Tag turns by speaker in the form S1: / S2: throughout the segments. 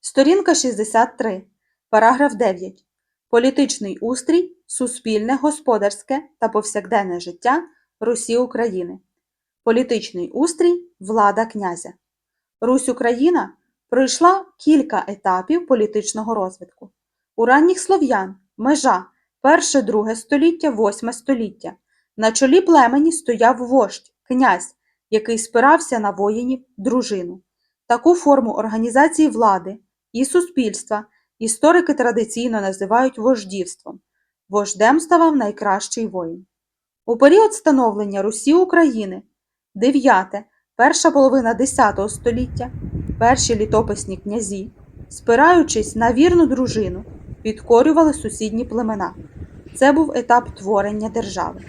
S1: Сторінка 63, параграф 9. Політичний устрій, суспільне, господарське та повсякденне життя Русі України. Політичний устрій – влада князя. Русь Україна пройшла кілька етапів політичного розвитку. У ранніх слов'ян межа перше-друге століття, восьме століття. На чолі племені стояв вождь, князь, який спирався на воїнів, дружину. Таку форму організації влади і суспільства історики традиційно називають вождівством. Вождем ставав найкращий воїн. У період становлення Русі України 9, перша половина X століття, перші літописні князі, спираючись на вірну дружину, підкорювали сусідні племена. Це був етап творення держави.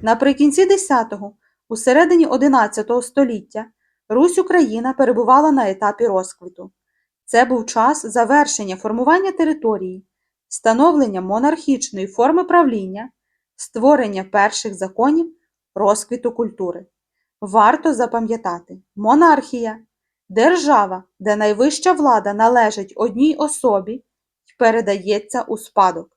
S1: Наприкінці X, у середині XI століття Русь Україна перебувала на етапі розквіту. Це був час завершення формування території, становлення монархічної форми правління, створення перших законів розквіту культури. Варто запам'ятати: монархія держава, де найвища влада належить одній особі й передається у спадок.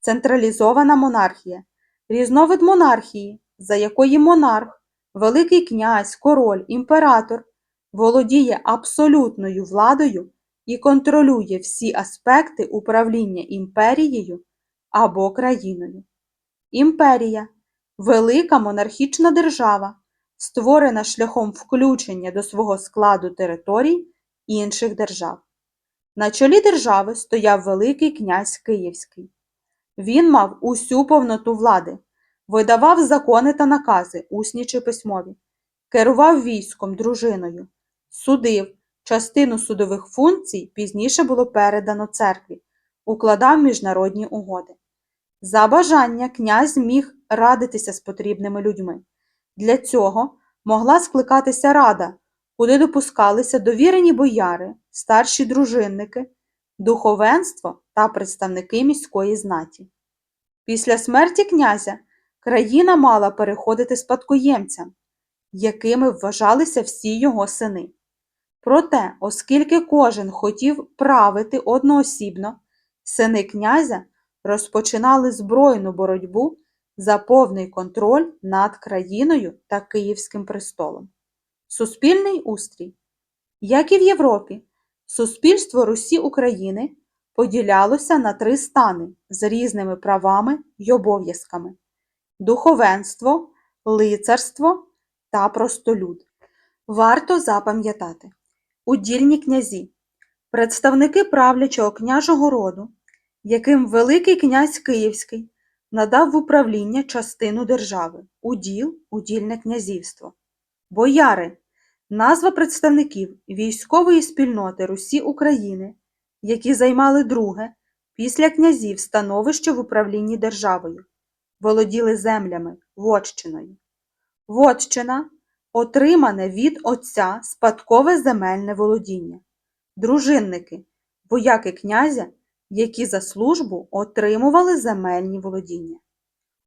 S1: Централізована монархія різновид монархії, за якої монарх, Великий князь, король, імператор володіє абсолютною владою і контролює всі аспекти управління імперією або країною. Імперія велика монархічна держава, створена шляхом включення до свого складу територій інших держав. На чолі держави стояв Великий князь Київський. Він мав усю повноту влади, видавав закони та накази, усні чи письмові, керував військом, дружиною, судив, частину судових функцій пізніше було передано церкві, укладав міжнародні угоди. За бажання князь міг радитися з потрібними людьми. Для цього могла скликатися рада, куди допускалися довірені бояри, старші дружинники, духовенство та представники міської знаті. Після смерті князя країна мала переходити спадкоємцям, якими вважалися всі його сини. Проте, оскільки кожен хотів правити одноосібно, сини князя розпочинали збройну боротьбу за повний контроль над країною та Київським престолом. Суспільний устрій. Як і в Європі, суспільство Русі України поділялося на три стани з різними правами й обов'язками духовенство, лицарство та простолюд. Варто запам'ятати удільні князі, представники правлячого княжого роду, яким Великий князь Київський надав в управління частину держави, уділ, удільне князівство, бояри, назва представників військової спільноти Русі України, які займали друге після князів становище в управлінні державою, володіли землями, вотчиною. Вотчина отримане від отця спадкове земельне володіння, дружинники, вояки князя, які за службу отримували земельні володіння.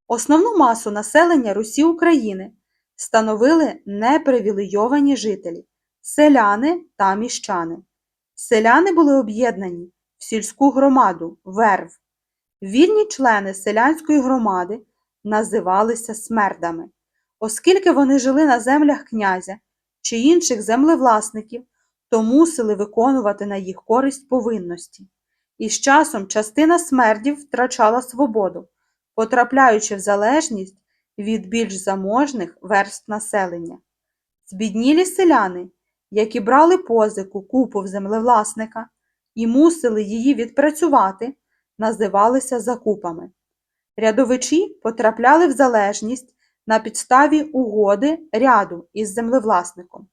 S1: Основну масу населення Русі України становили непривілейовані жителі, селяни та міщани. Селяни були об'єднані в сільську громаду верв. Вільні члени селянської громади називалися смердами. Оскільки вони жили на землях князя чи інших землевласників, то мусили виконувати на їх користь повинності. І з часом частина смердів втрачала свободу, потрапляючи в залежність від більш заможних верств населення. Збіднілі селяни, які брали позику купу в землевласника і мусили її відпрацювати, називалися закупами. Рядовичі потрапляли в залежність на підставі угоди ряду із землевласником.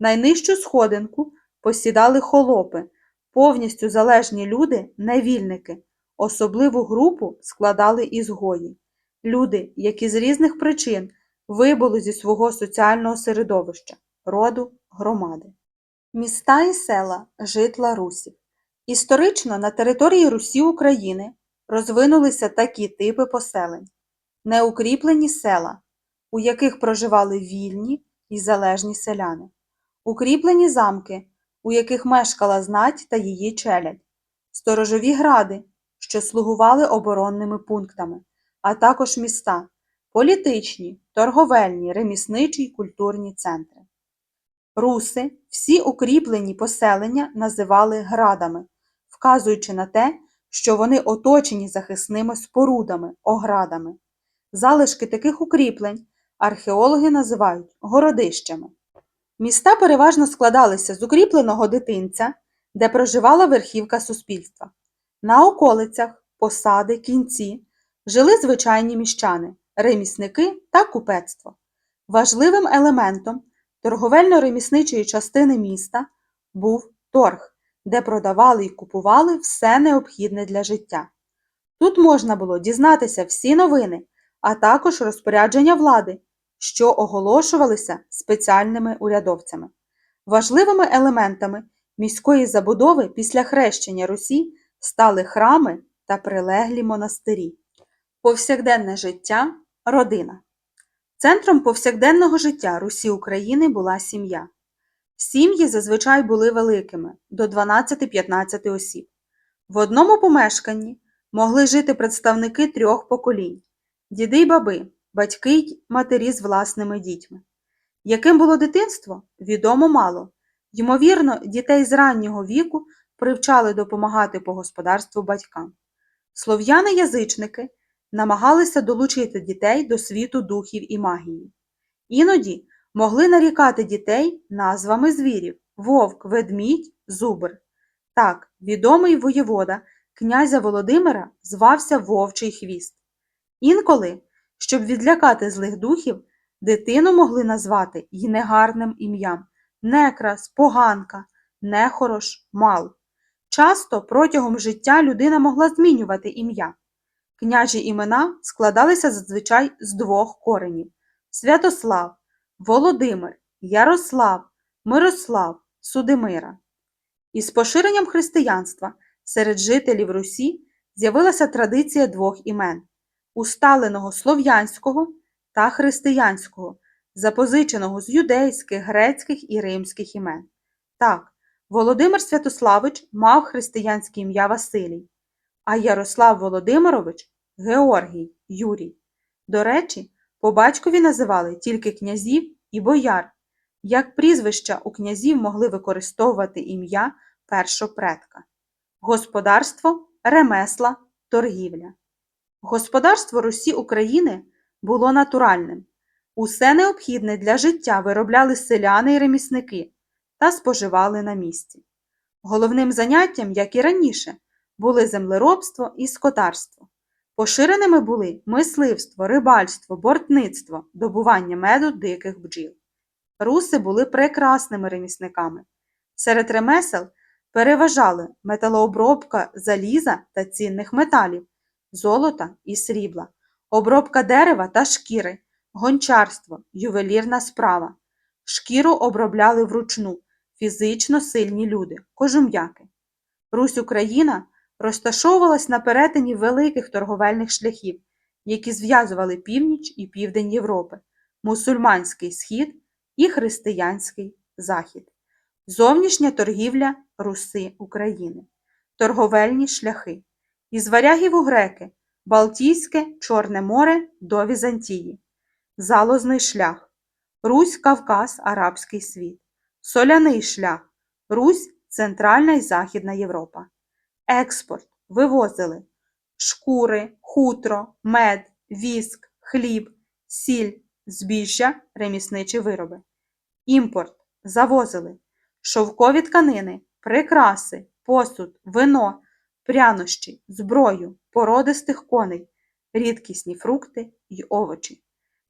S1: Найнижчу сходинку посідали холопи, повністю залежні люди невільники, особливу групу складали ізгої, люди, які з різних причин вибули зі свого соціального середовища, роду, громади. Міста і села житла Русів. Історично на території Русі України розвинулися такі типи поселень: неукріплені села, у яких проживали вільні і залежні селяни, укріплені замки, у яких мешкала знать та її челядь, сторожові гради, що слугували оборонними пунктами, а також міста, політичні, торговельні, ремісничі й культурні центри. Руси всі укріплені поселення називали градами, вказуючи на те, що вони оточені захисними спорудами, оградами. Залишки таких укріплень археологи називають городищами. Міста переважно складалися з укріпленого дитинця, де проживала верхівка суспільства. На околицях, посади, кінці жили звичайні міщани, ремісники та купецтво. Важливим елементом торговельно-ремісничої частини міста був торг, де продавали і купували все необхідне для життя. Тут можна було дізнатися всі новини, а також розпорядження влади, що оголошувалися спеціальними урядовцями. Важливими елементами міської забудови після хрещення Русі стали храми та прилеглі монастирі. Повсякденне життя родина. Центром повсякденного життя Русі України була сім'я. Сім'ї зазвичай були великими до 12-15 осіб. В одному помешканні могли жити представники трьох поколінь діди й баби, батьки й матері з власними дітьми. Яким було дитинство, відомо мало. Ймовірно, дітей з раннього віку привчали допомагати по господарству батькам. Слов'яни-язичники намагалися долучити дітей до світу духів і магії. Іноді могли нарікати дітей назвами звірів вовк, ведмідь, зубр. Так, відомий воєвода князя Володимира звався Вовчий хвіст. Інколи, щоб відлякати злих духів, дитину могли назвати й негарним ім'ям некрас, поганка, нехорош, мал. Часто протягом життя людина могла змінювати ім'я. Княжі імена складалися зазвичай з двох коренів Святослав, Володимир, Ярослав, Мирослав, Судимира. Із поширенням християнства серед жителів Русі з'явилася традиція двох імен усталеного слов'янського та християнського, запозиченого з юдейських, грецьких і римських імен. Так, Володимир Святославич мав християнське ім'я Василій, а Ярослав Володимирович Георгій Юрій. До речі, по батькові називали тільки князів і бояр, як прізвища у князів могли використовувати ім'я першопредка. Господарство, ремесла, торгівля. Господарство Русі України було натуральним. Усе необхідне для життя виробляли селяни й ремісники та споживали на місці. Головним заняттям, як і раніше, були землеробство і скотарство. Поширеними були мисливство, рибальство, бортництво, добування меду диких бджіл. Руси були прекрасними ремісниками. Серед ремесел переважали металообробка заліза та цінних металів, золота і срібла, обробка дерева та шкіри, гончарство, ювелірна справа. Шкіру обробляли вручну фізично сильні люди, кожум'яки. Русь Україна розташовувалась на перетині великих торговельних шляхів, які зв'язували північ і південь Європи, мусульманський схід і християнський захід, зовнішня торгівля Руси України, торговельні шляхи, із варягів у греки, Балтійське, Чорне море до Візантії, залозний шлях, Русь, Кавказ, Арабський світ, соляний шлях, Русь, Центральна і Західна Європа. Експорт. Вивозили. Шкури, хутро, мед, віск, хліб, сіль, збіжжя, ремісничі вироби. Імпорт. Завозили. Шовкові тканини, прикраси, посуд, вино, прянощі, зброю, породистих коней, рідкісні фрукти й овочі.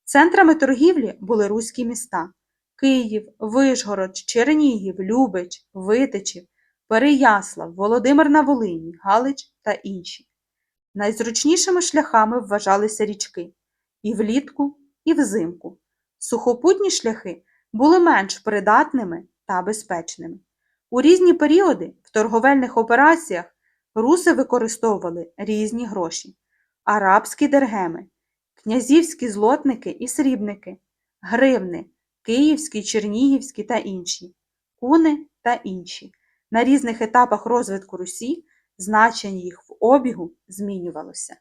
S1: Центрами торгівлі були руські міста Київ, Вишгород, Чернігів, Любич, Витичів, Переяслав, Володимир на Волині, Галич та інші. Найзручнішими шляхами вважалися річки і влітку, і взимку. Сухопутні шляхи були менш придатними та безпечними. У різні періоди в торговельних операціях руси використовували різні гроші: арабські дергеми, князівські злотники і срібники, гривни, київські, чернігівські та інші, куни та інші. На різних етапах розвитку Русі значення їх в обігу змінювалося.